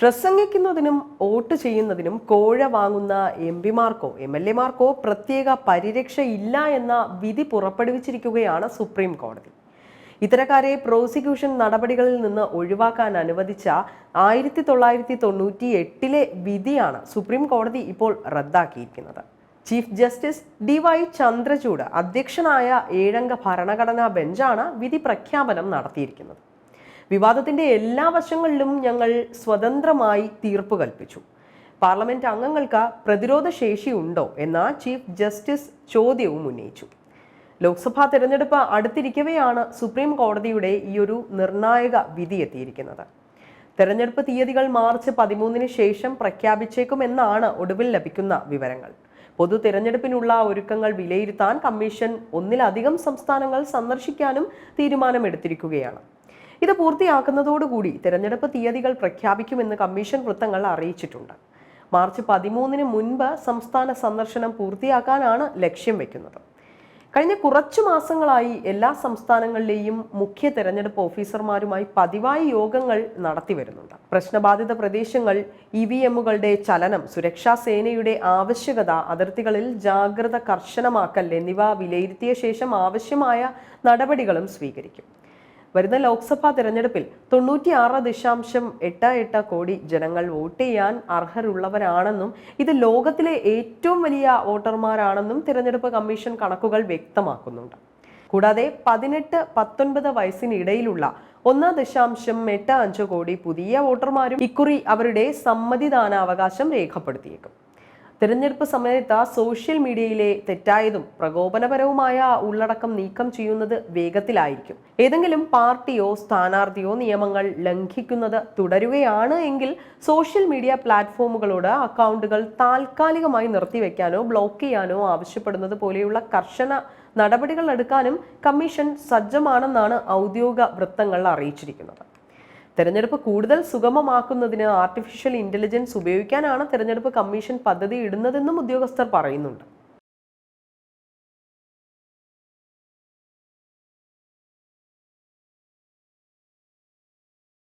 പ്രസംഗിക്കുന്നതിനും vote ചെയ്യുന്നതിനും കോഴ വാങ്ങുന്ന എം പിമാർക്കോ എം എൽ എമാർക്കോ പ്രത്യേക പരിരക്ഷ ഇല്ല എന്ന വിധി പുറപ്പെടുവിച്ചിരിക്കുകയാണ് സുപ്രീം കോടതി. ഇത്തരക്കാരെ പ്രോസിക്യൂഷൻ നടപടികളിൽ നിന്ന് ഒഴിവാക്കാൻ അനുവദിച്ച ആയിരത്തി തൊള്ളായിരത്തി തൊണ്ണൂറ്റി എട്ടിലെ വിധിയാണ് സുപ്രീം കോടതി ഇപ്പോൾ റദ്ദാക്കിയിരിക്കുന്നത്. Chief justice D Y Chandrachud അധ്യക്ഷനായ ഏഴംഗ ഭരണഘടനാ ബെഞ്ചാണ് വിധി പ്രഖ്യാപനം നടത്തിയിരിക്കുന്നത്. വിവാദത്തിന്റെ എല്ലാ വശങ്ങളിലും ഞങ്ങൾ സ്വതന്ത്രമായി തീർപ്പ് കൽപ്പിച്ചു. പാർലമെന്റ് അംഗങ്ങൾക്ക് പ്രതിരോധ ശേഷി ഉണ്ടോ എന്ന ചീഫ് ജസ്റ്റിസ് ചോദ്യവും ഉന്നയിച്ചു. ലോക്സഭാ തെരഞ്ഞെടുപ്പ് അടുത്തിരിക്കവെയാണ് സുപ്രീം കോടതിയുടെ ഈ ഒരു നിർണായക വിധി എത്തിയിരിക്കുന്നത്. തെരഞ്ഞെടുപ്പ് തീയതികൾ മാർച്ച് പതിമൂന്നിന് ശേഷം പ്രഖ്യാപിച്ചേക്കുമെന്നാണ് ഒടുവിൽ ലഭിക്കുന്ന വിവരങ്ങൾ. പൊതു തിരഞ്ഞെടുപ്പിനുള്ള ഒരുക്കങ്ങൾ വിലയിരുത്താൻ കമ്മീഷൻ ഒന്നിലധികം സംസ്ഥാനങ്ങൾ സന്ദർശിക്കാനും തീരുമാനമെടുത്തിരിക്കുകയാണ്. ഇത് പൂർത്തിയാക്കുന്നതോടുകൂടി തിരഞ്ഞെടുപ്പ് തീയതികൾ പ്രഖ്യാപിക്കുമെന്ന് കമ്മീഷൻ വൃത്തങ്ങൾ അറിയിച്ചിട്ടുണ്ട്. മാർച്ച് പതിമൂന്നിന് മുൻപ് സംസ്ഥാന സന്ദർശനം പൂർത്തിയാക്കാനാണ് ലക്ഷ്യം വെക്കുന്നത്. കഴിഞ്ഞ കുറച്ചു മാസങ്ങളായി എല്ലാ സംസ്ഥാനങ്ങളിലെയും മുഖ്യ തെരഞ്ഞെടുപ്പ് ഓഫീസർമാരുമായി പതിവായി യോഗങ്ങൾ നടത്തി വരുന്നുണ്ട്. പ്രശ്നബാധിത പ്രദേശങ്ങൾ ഇ വി എമ്മുകളുടെ ചലനം സുരക്ഷാ സേനയുടെ ആവശ്യകത അതിർത്തികളിൽ ജാഗ്രത കർശനമാക്കൽ എന്നിവ വിലയിരുത്തിയ ശേഷം ആവശ്യമായ നടപടികളും സ്വീകരിക്കും. വരുന്ന ലോക്സഭാ തെരഞ്ഞെടുപ്പിൽ തൊണ്ണൂറ്റിയാറ് ദശാംശം എട്ട് എട്ട് കോടി ജനങ്ങൾ വോട്ട് ചെയ്യാൻ അർഹരുള്ളവരാണെന്നും ഇത് ലോകത്തിലെ ഏറ്റവും വലിയ വോട്ടർമാരാണെന്നും തിരഞ്ഞെടുപ്പ് കമ്മീഷൻ കണക്കുകൾ വ്യക്തമാക്കുന്നുണ്ട്. കൂടാതെ പതിനെട്ട് പത്തൊൻപത് വയസ്സിനിടയിലുള്ള ഒന്ന് ദശാംശം എട്ട് അഞ്ച് കോടി പുതിയ വോട്ടർമാരും ഇക്കുറി അവരുടെ സമ്മതിദാനാവകാശം രേഖപ്പെടുത്തിയേക്കും. തിരഞ്ഞെടുപ്പ് സമയത്ത് സോഷ്യൽ മീഡിയയിലെ തെറ്റായതും പ്രകോപനപരവുമായ ഉള്ളടക്കം നീക്കം ചെയ്യുന്നത് വേഗത്തിലായിരിക്കും. ഏതെങ്കിലും പാർട്ടിയോ സ്ഥാനാർത്ഥിയോ നിയമങ്ങൾ ലംഘിക്കുന്നത് തുടരുകയാണ് എങ്കിൽ സോഷ്യൽ മീഡിയ പ്ലാറ്റ്ഫോമുകളോട് അക്കൗണ്ടുകൾ താൽക്കാലികമായി നിർത്തിവെക്കാനോ ബ്ലോക്ക് ചെയ്യാനോ ആവശ്യപ്പെടുന്നത് പോലെയുള്ള കർശന നടപടികൾ എടുക്കാനും കമ്മീഷൻ സജ്ജമാണെന്നാണ് ഔദ്യോഗിക വൃത്തങ്ങൾ അറിയിച്ചിരിക്കുന്നത്. തെരഞ്ഞെടുപ്പ് കൂടുതൽ സുഗമമാക്കുന്നതിന് ആർട്ടിഫിഷ്യൽ ഇന്റലിജൻസ് ഉപയോഗിക്കാനാണ് തെരഞ്ഞെടുപ്പ് കമ്മീഷൻ പദ്ധതി ഇടുന്നതെന്നും ഉദ്യോഗസ്ഥർ പറയുന്നുണ്ട്.